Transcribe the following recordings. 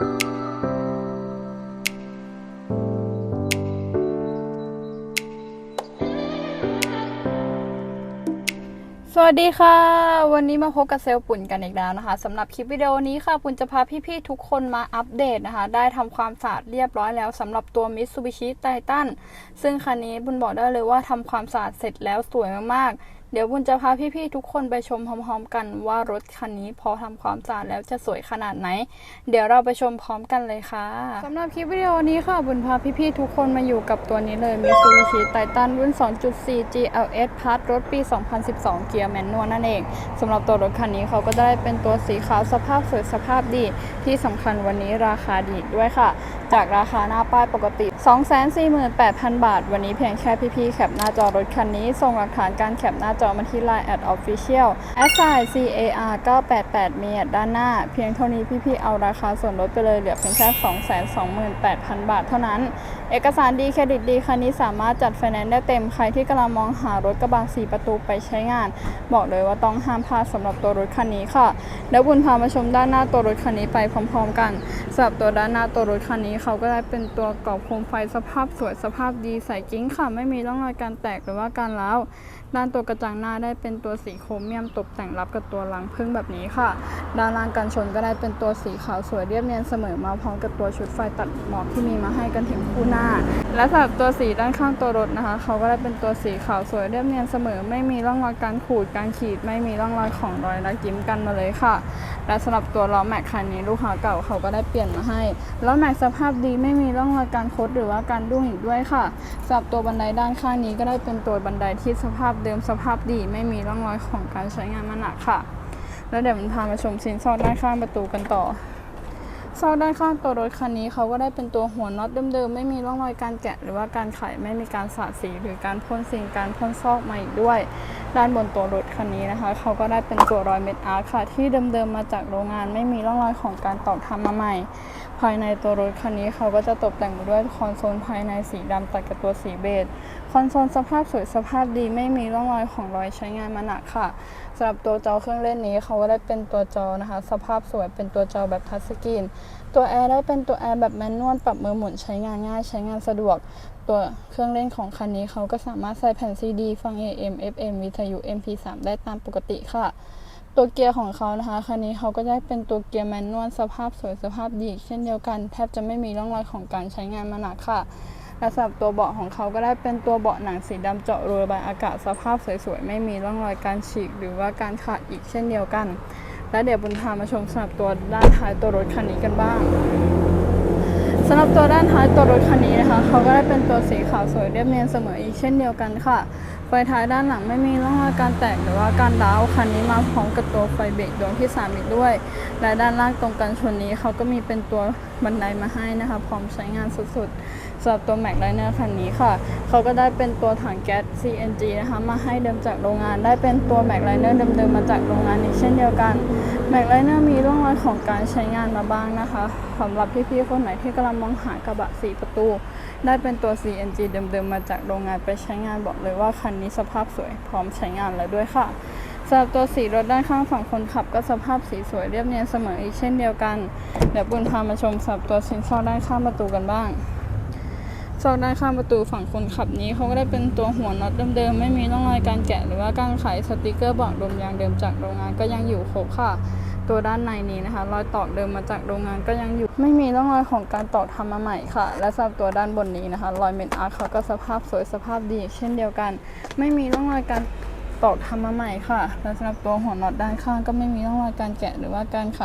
สวัสดีค่ะ วันนี้มาพบกับเซลล์ปุ่นกันอีกแล้วนะคะสำหรับคลิปวิดีโอนี้ค่ะ ปุ่นจะพาพี่ๆทุกคนมาอัปเดตนะคะ ได้ทำความสะอาดเรียบร้อยแล้วสำหรับตัว Mitsubishi Titan ซึ่งคันนี้บุญบอกได้เลยว่าทำความสะอาดเสร็จแล้วสวยมากๆ เดี๋ยวบุญจะพาพี่ๆทุกคนไปชมพร้อมๆกันว่ารถคันนี้พอทำความสะอาดแล้วจะสวยขนาดไหน เดี๋ยวเราไปชมพร้อมกันเลยค่ะสำหรับคลิปวิดีโอนี้ค่ะ บุญพาพี่ๆทุกคนมาอยู่กับตัวนี้เลย Mitsubishi Titan รุ่น 2.4 GLS Plus รถปี 2012 เกียร์แมนนวลนั่นเองสำหรับตัวรถคันนี้เขาก็ได้เป็นตัวสีขาวสภาพสวยสภาพดี ที่สำคัญวันนี้ราคาดีด้วยค่ะ จากราคาหน้าป้ายปกติ 248,000 บาท วันนี้เพียงแค่พี่ๆแคปหน้าจอรถคันนี้ส่งหลักฐานการแคปหน้าจอมาที่ Line at official s i c a r 988เมีแอดด้านหน้า เพียงเท่านี้พี่ๆเอาราคาส่วนลดไปเลยเหลือเพียงแค่ 228,000 บาทเท่านั้น เอกสารดีเครดิตดีคันนี้สามารถจัดไฟแนนซ์ได้เต็มใครที่กำลังมองหารถกระบะ4ประตูไปใช้งาน บอกเลยว่าต้องห้ามพลาดสำหรับตัวรถคันนี้ค่ะเดี๋ยวบุญพามาชมด้านหน้าตัวรถคันนี้ไปพร้อม ๆ กันสำหรับตัวด้านหน้าตัวรถคันนี้เขาก็ได้เป็นตัวกรอบโคมไฟสภาพสวยสภาพดีใสกิ้งค่ะ ไม่มีร่องรอยการแตกหรือว่าการร้าวด้านตัวกระจังหน้าได้เป็นตัวสีโครเมียมตกแต่งรับกับตัวรังพึ่งแบบนี้ค่ะ ด้านล่างกันชนก็ได้เป็นตัวสีขาวสวยเรียบเนียนเสมอมาพร้อมกับตัวชุดไฟตัดหมอกที่มีมาให้กันถึงคู่หน้าและสำหรับตัวสีด้านข้างตัวรถนะคะ เขาก็ได้เป็นตัวสีขาวสวยเรียบเนียนเสมอ ไม่มีร่องรอยการขูดการขีด ไม่มีร่องรอยของรอยรักยิ้มกันมาเลยค่ะ และสำหรับตัวล้อแม็กคันนี้ลูกค้าเก่าเขาก็ได้เปลี่ยนมาให้ล้อแม็กสภาพดีไม่มีร่องรอยการคดหรือว่าการดุ้งอีกด้วยค่ะสำหรับตัวบันไดด้านข้างนี้ก็ได้เป็นตัวบันไดที่สภาพเดิมสภาพดี ไม่มีร่องรอยของการใช้งานมาหนักค่ะ แล้วเดี๋ยวมันพามาชมซินซอดด้านข้างประตูกันต่อ ซอกด้านข้างตัวรถคันนี้เขาก็ได้เป็นตัวหัวน็อตเดิมๆ ไม่มีร่องรอยการแกะหรือว่าการไขไม่มีการสาดสีหรือการพ่นสีการพ่นซอกมาอีกด้วย ด้านบนตัวรถคันนี้นะคะเขาก็ได้เป็นตัวรอยเม็ดอาร์ค่ะ ที่เดิมๆมาจากโรงงาน ไม่มีร่องรอยของการตอกทำมาใหม่ ภายในตัวรถคันนี้เขาก็จะตกแต่งด้วยคอนโซลภายในสีดำตัดกับตัวสีเบจ คอนโซลสภาพสวยสภาพดีไม่มีร่องรอยของรอยใช้งานมาหนักค่ะสำหรับตัวจอเครื่องเล่นนี้เขาก็ได้เป็นตัวจอนะคะ สภาพสวยเป็นตัวจอแบบทัชสกรีนตัวแอร์ได้เป็นตัวแอร์แบบแมนนวลปรับมือหมุนใช้งานง่ายใช้งานสะดวก ตัวเครื่องเล่นของคันนี้เขาก็สามารถใส่แผ่นซีดีฟัง AM FM วิทยุ MP3 ได้ตามปกติค่ะ ตัวเกียร์ของเขานะคะคันนี้เขาก็ได้เป็นตัวเกียร์แมนนวลสภาพสวยสภาพดีเช่นเดียวกัน แทบจะไม่มีร่องรอยของการใช้งานมาหนักค่ะ และสำหรับตัวเบาะของเขาก็ได้เป็นตัวเบาะหนังสีดำเจาะรูระบายอากาศสภาพสวยๆ ไม่มีร่องรอยการฉีก หรือว่าการขาดอีกเช่นเดียวกัน และเดี๋ยวบุญพามาชมสำหรับตัวด้านท้ายตัวรถคันนี้กันบ้างสำหรับตัวด้านท้ายตัวรถคันนี้นะคะเขาก็ได้เป็นตัวสีขาวสวยเรียบเนียนเสมออีกเช่นเดียวกันค่ะ ไฟท้ายด้านหลังไม่มีร่องรอยการแตกหรือว่าการร้าวคันนี้มาพร้อมกับตัวไฟเบรกดวงที่3อีกด้วย และด้านล่างตรงกันชนนี้เขาก็มีเป็นตัวบันไดมาให้นะคะ พร้อมใช้งานสุดๆ สำหรับตัวแม็กไลเนอร์คันนี้ค่ะ เขาก็ได้เป็นตัวถังแก๊ส CNG นะคะมาให้เดิมจากโรงงาน ได้เป็นตัวแม็กไลเนอร์เดิมๆมาจากโรงงานอีกเช่นเดียวกันแม็กไลเนอร์มีร่องรอยของการใช้งานมาบ้างนะคะสำหรับพี่ๆคนไหนที่กำลังมองหากระบะสีประตู ได้เป็นตัว CNG เดิมๆมาจากโรงงานไปใช้งานบอกเลยว่าคันนี้สภาพสวยพร้อมใช้งานแล้วด้วยค่ะสำหรับตัวสีรถด้านข้างฝั่งคนขับก็สภาพสีสวยเรียบเนียนเสมออีกเช่นเดียวกัน เดี๋ยวบุญพามาชมสำหรับตัวชิ้นซอด้านข้างประตูกันบ้าง ซอกด้านข้างประตูฝั่งคนขับนี้เขาก็ได้เป็นตัวหัวน็อตเดิมๆ ไม่มีร่องรอยการแกะ หรือว่าการไขสติกเกอร์บอกลมยางเดิมจากโรงงานก็ยังอยู่ครบค่ะ ตัวด้านในนี้นะคะ รอยตอกเดิมมาจากโรงงานก็ยังอยู่ ไม่มีร่องรอยของการตอกทำมาใหม่ค่ะ และสำหรับตัวด้านบนนี้นะคะ รอยเม็ดอาร์เขาก็สภาพสวยสภาพดี เช่นเดียวกัน ไม่มีร่องรอยการ ตอกทำมาใหม่ค่ะและสำหรับตัวหัวน็อตด้านข้างก็ไม่มีร่องรอยการแกะหรือว่าการไข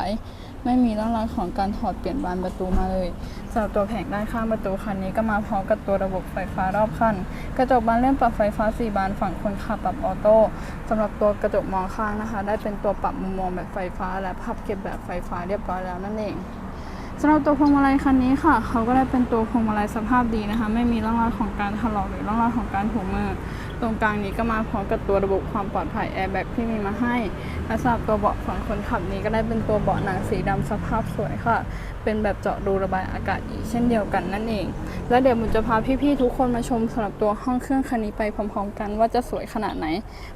ไม่มีร่องรอยของการถอดเปลี่ยนบานประตูมาเลยสำหรับตัวแผงด้านข้างประตูคันนี้ก็มาพร้อมกับตัวระบบไฟฟ้ารอบคัน กระจกบานเลื่อนปรับไฟฟ้า 4 บานฝั่งคนขับปรับออโต้สำหรับตัวกระจกมองข้างนะคะ ได้เป็นตัวปรับมุมมองแบบไฟฟ้า และพับเก็บแบบไฟฟ้าเรียบร้อยแล้วนั่นเองสำหรับตัวพวงมาลัยคันนี้ค่ะ เขาก็ได้เป็นตัวพวงมาลัยสภาพดีนะคะ ไม่มีร่องรอยของการถลอกหรือร่องรอยของการถูมือ ตรงกลางนี้ก็มาพร้อมกับตัวระบบความปลอดภัยแอร์แบ็กที่มีมาให้และสำหรับตัวเบาะฝั่งคนขับนี้ก็ได้เป็นตัวเบาะหนังสีดำสภาพสวยค่ะ เป็นแบบเจาะรูระบายอากาศอีกเช่นเดียวกันนั่นเอง และเดี๋ยวมุนจะพาพี่ๆทุกคนมาชมสำหรับตัวห้องเครื่องคันนี้ไปพร้อมๆ กันว่าจะสวยขนาดไหน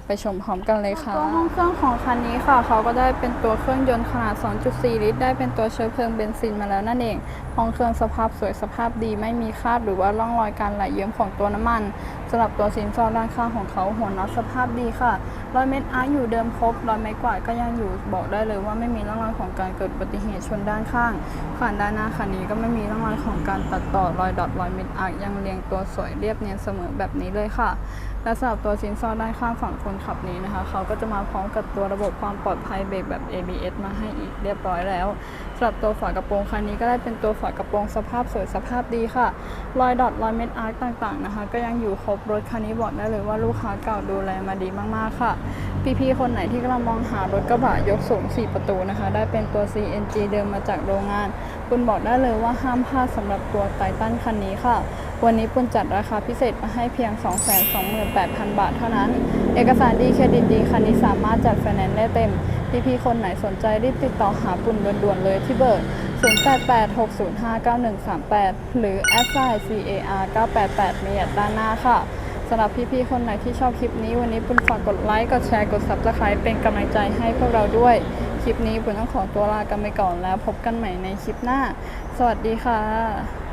ไปชมพร้อมกันเลยค่ะตัวห้องเครื่องของคันนี้ค่ะ เขาก็ได้เป็นตัวเครื่องยนต์ขนาด 2.4 ลิตร ได้เป็นตัวเชื้อเพลิงเบนซินมาแล้วนั่นเอง ห้องเครื่องสภาพสวยสภาพดีไม่มีคราบหรือว่าร่องรอยการไหลเยิ้มของตัวน้ำมันสำหรับตัวสินสอดด้านข้างของเขาหัวน็อตสภาพดีค่ะรอยเม็ดอาร์อยู่เดิมครบรอยไม้กวาดก็ยังอยู่บอกได้เลยว่าไม่มีร่องรอยของการเกิดอุบัติเหตุชนด้านข้างขานด้านหน้าคันนี้ก็ไม่มีร่องรอยของการตัดต่อรอยดอทรอยเม็ดอาร์ยังเรียงตัวสวยเรียบเนียนเสมอแบบนี้เลยค่ะ และสำหรับตัวสินสอดด้านข้างฝั่งคนขับนี้นะคะเขาก็จะมาพร้อมกับตัวระบบความปลอดภัยเบรกแบบ ABS มาให้อีกเรียบร้อยแล้วสำหรับตัวฝากระโปรงคันนี้ก็ได้เป็นตัวฝากระโปรงสภาพสวยสภาพดีค่ะ รอยดอทรอยเม็ดอาร์คต่างๆนะคะ ก็ยังอยู่ครบรถคันนี้บอกได้เลยว่าลูกค้าเก่าดูแลมาดีมากๆค่ะพี่ๆคนไหนที่กำลังมองหารถกระบะยกสูง 4 ประตูนะคะ ได้เป็นตัว CNG เดิมมาจากโรงงาน คุณบอกได้เลยว่าห้ามพลาดสำหรับตัวไททันคันนี้ค่ะ วันนี้ปุณจัดราคาพิเศษมาให้เพียง 228,000 บาทเท่านั้น เอกสารดีเครดิตดีคันนี้สามารถจัดไฟแนนซ์ได้เต็ม พี่ๆคนไหนสนใจรีบติดต่อหาปุ่นด่วนๆเลยที่เบอร์ 0886059138 หรือ a s i CAR 988มีอดด้านหน้าค่ะสำหรับพี่ๆคนไหนที่ชอบคลิปนี้ วันนี้ปุณฝากกดไลค์กดแชร์กด Subscribe เป็นกำลังใจให้พวกเราด้วย คลิปนี้ปุณต้องขอตัวลากันไปก่อนแล้วพบกันใหม่ในคลิปหน้า สวัสดีค่ะ